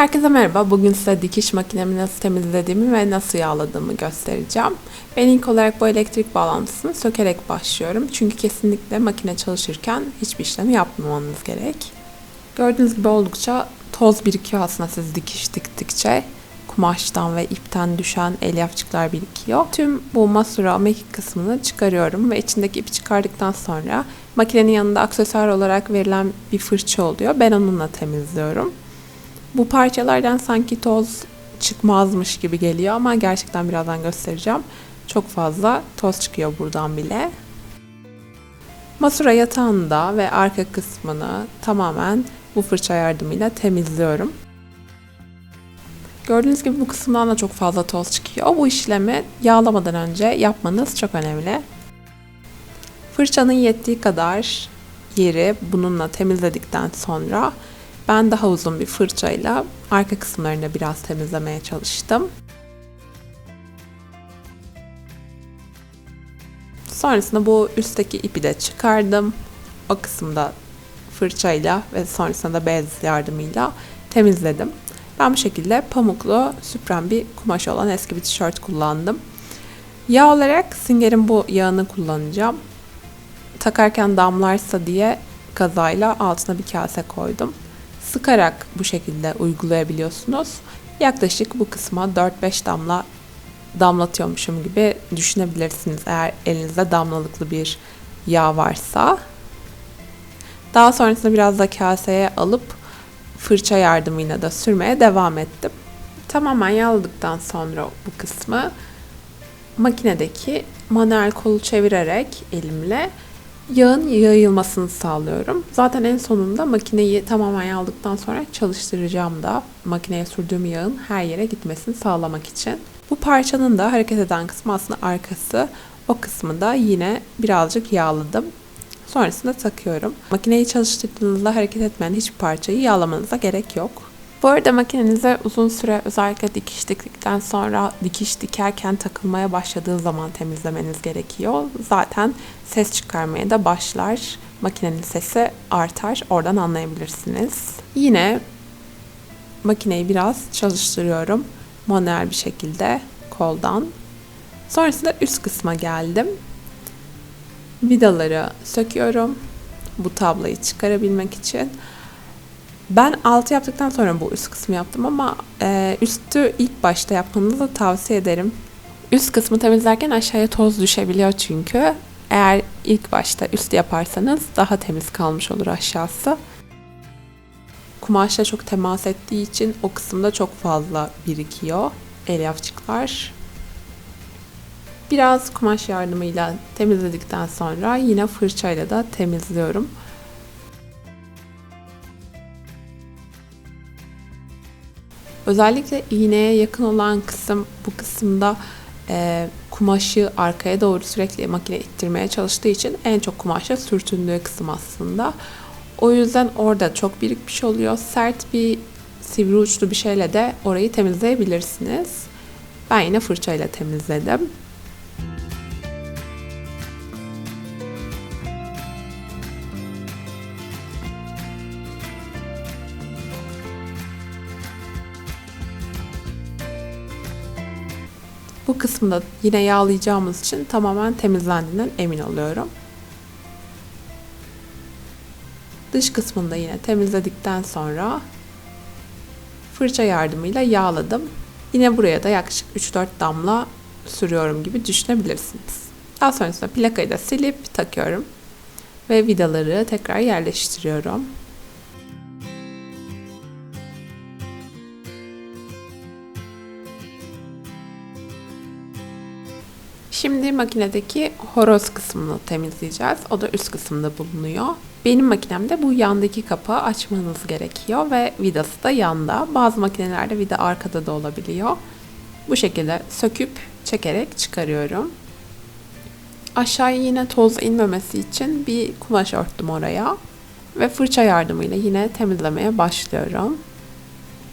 Herkese merhaba. Bugün size dikiş makinemi nasıl temizlediğimi ve nasıl yağladığımı göstereceğim. Ben ilk olarak bu elektrik bağlantısını sökerek başlıyorum. Çünkü kesinlikle makine çalışırken hiçbir işlemi yapmamanız gerek. Gördüğünüz gibi oldukça toz birikiyor aslında siz dikiş diktikçe. Kumaştan ve ipten düşen elyafçıklar birikiyor. Tüm bu masura mekik kısmını çıkarıyorum ve içindeki ipi çıkardıktan sonra makinenin yanında aksesuar olarak verilen bir fırça oluyor. Ben onunla temizliyorum. Bu parçalardan sanki toz çıkmazmış gibi geliyor ama gerçekten birazdan göstereceğim. Çok fazla toz çıkıyor buradan bile. Masura yatağında ve arka kısmını tamamen bu fırça yardımıyla temizliyorum. Gördüğünüz gibi bu kısımdan da çok fazla toz çıkıyor. Bu işlemi yağlamadan önce yapmanız çok önemli. Fırçanın yettiği kadar yeri bununla temizledikten sonra ben daha uzun bir fırçayla arka kısımlarını biraz temizlemeye çalıştım. Sonrasında bu üstteki ipi de çıkardım. O kısımda fırçayla ve sonrasında da bez yardımıyla temizledim. Ben bu şekilde pamuklu süpren bir kumaş olan eski bir tişört kullandım. Yağ olarak Singer'in bu yağını kullanacağım. Takarken damlarsa diye kazayla altına bir kase koydum sıkarak bu şekilde uygulayabiliyorsunuz. Yaklaşık bu kısma 4-5 damla damlatıyormuşum gibi düşünebilirsiniz eğer elinizde damlalıklı bir yağ varsa. Daha sonrasında biraz da kaseye alıp fırça yardımıyla da sürmeye devam ettim. Tamamen yağladıktan sonra bu kısmı makinedeki manuel kolu çevirerek elimle yağın yayılmasını sağlıyorum. Zaten en sonunda makineyi tamamen yağladıktan sonra çalıştıracağım da makineye sürdüğüm yağın her yere gitmesini sağlamak için. Bu parçanın da hareket eden kısmı aslında arkası. O kısmı da yine birazcık yağladım. Sonrasında takıyorum. Makineyi çalıştırdığınızda hareket etmeyen hiçbir parçayı yağlamanıza gerek yok. Bu arada makinenize uzun süre özellikle dikiş diktikten sonra dikiş dikerken takılmaya başladığı zaman temizlemeniz gerekiyor. Zaten ses çıkarmaya da başlar. Makinenin sesi artar. Oradan anlayabilirsiniz. Yine makineyi biraz çalıştırıyorum. Manuel bir şekilde koldan. Sonrasında üst kısma geldim. Vidaları söküyorum. Bu tablayı çıkarabilmek için. Ben altı yaptıktan sonra bu üst kısmı yaptım ama e, üstü ilk başta yapmanızı tavsiye ederim. Üst kısmı temizlerken aşağıya toz düşebiliyor çünkü. Eğer ilk başta üst yaparsanız daha temiz kalmış olur aşağısı. Kumaşla çok temas ettiği için o kısımda çok fazla birikiyor elyafçıklar. Biraz kumaş yardımıyla temizledikten sonra yine fırçayla da temizliyorum. Özellikle iğneye yakın olan kısım bu kısımda e, kumaşı arkaya doğru sürekli makine ittirmeye çalıştığı için en çok kumaşa sürtündüğü kısım aslında. O yüzden orada çok birikmiş oluyor. Sert bir sivri uçlu bir şeyle de orayı temizleyebilirsiniz. Ben yine fırçayla temizledim. Bu kısmında yine yağlayacağımız için tamamen temizlendiğinden emin oluyorum. Dış kısmında yine temizledikten sonra fırça yardımıyla yağladım. Yine buraya da yaklaşık 3-4 damla sürüyorum gibi düşünebilirsiniz. Daha sonrasında plakayı da silip takıyorum ve vidaları tekrar yerleştiriyorum. Şimdi makinedeki horoz kısmını temizleyeceğiz. O da üst kısımda bulunuyor. Benim makinemde bu yandaki kapağı açmanız gerekiyor ve vidası da yanda. Bazı makinelerde vida arkada da olabiliyor. Bu şekilde söküp çekerek çıkarıyorum. Aşağıya yine toz inmemesi için bir kumaş örttüm oraya. Ve fırça yardımıyla yine temizlemeye başlıyorum.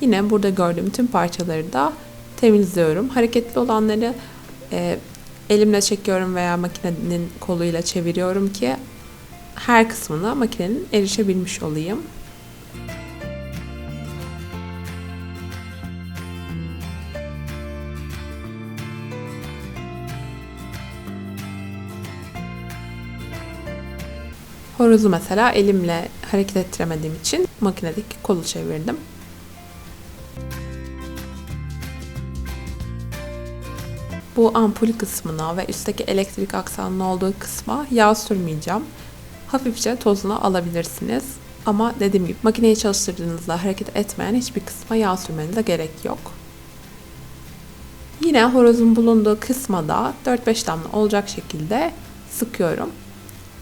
Yine burada gördüğüm tüm parçaları da temizliyorum. Hareketli olanları e, elimle çekiyorum veya makinenin koluyla çeviriyorum ki her kısmına makinenin erişebilmiş olayım. Horozu mesela elimle hareket ettiremediğim için makinedeki kolu çevirdim. Bu ampul kısmına ve üstteki elektrik aksamının olduğu kısma yağ sürmeyeceğim. Hafifçe tozunu alabilirsiniz. Ama dediğim gibi makineyi çalıştırdığınızda hareket etmeyen hiçbir kısma yağ sürmenize gerek yok. Yine horozun bulunduğu kısma da 4-5 damla olacak şekilde sıkıyorum.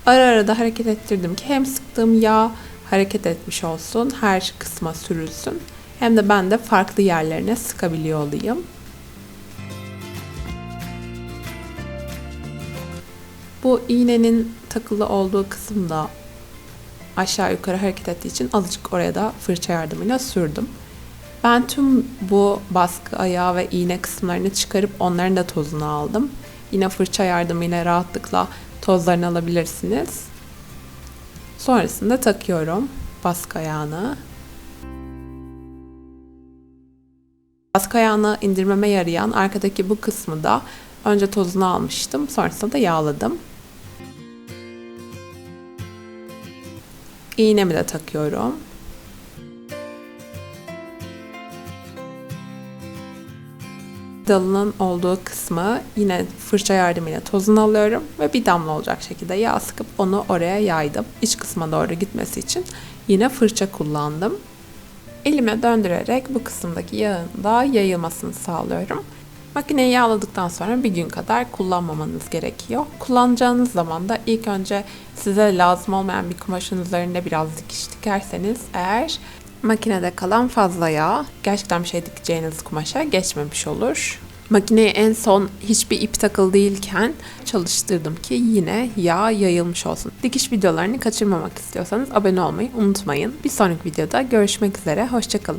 Ara ara da hareket ettirdim ki hem sıktığım yağ hareket etmiş olsun, her kısma sürülsün. Hem de ben de farklı yerlerine sıkabiliyor olayım. Bu iğnenin takılı olduğu kısımda aşağı yukarı hareket ettiği için azıcık oraya da fırça yardımıyla sürdüm. Ben tüm bu baskı ayağı ve iğne kısımlarını çıkarıp onların da tozunu aldım. Yine fırça yardımıyla rahatlıkla tozlarını alabilirsiniz. Sonrasında takıyorum baskı ayağını. Baskı ayağını indirmeme yarayan arkadaki bu kısmı da önce tozunu almıştım. Sonrasında da yağladım. İğnemi de takıyorum. Dalının olduğu kısmı yine fırça yardımıyla tozunu alıyorum ve bir damla olacak şekilde yağ sıkıp onu oraya yaydım. İç kısma doğru gitmesi için yine fırça kullandım. Elime döndürerek bu kısımdaki yağın da yayılmasını sağlıyorum. Makineyi yağladıktan sonra bir gün kadar kullanmamanız gerekiyor. Kullanacağınız zaman da ilk önce size lazım olmayan bir kumaşın üzerinde biraz dikiş dikerseniz eğer makinede kalan fazla yağ gerçekten bir şey dikeceğiniz kumaşa geçmemiş olur. Makineye en son hiçbir ip takılı değilken çalıştırdım ki yine yağ yayılmış olsun. Dikiş videolarını kaçırmamak istiyorsanız abone olmayı unutmayın. Bir sonraki videoda görüşmek üzere. Hoşçakalın.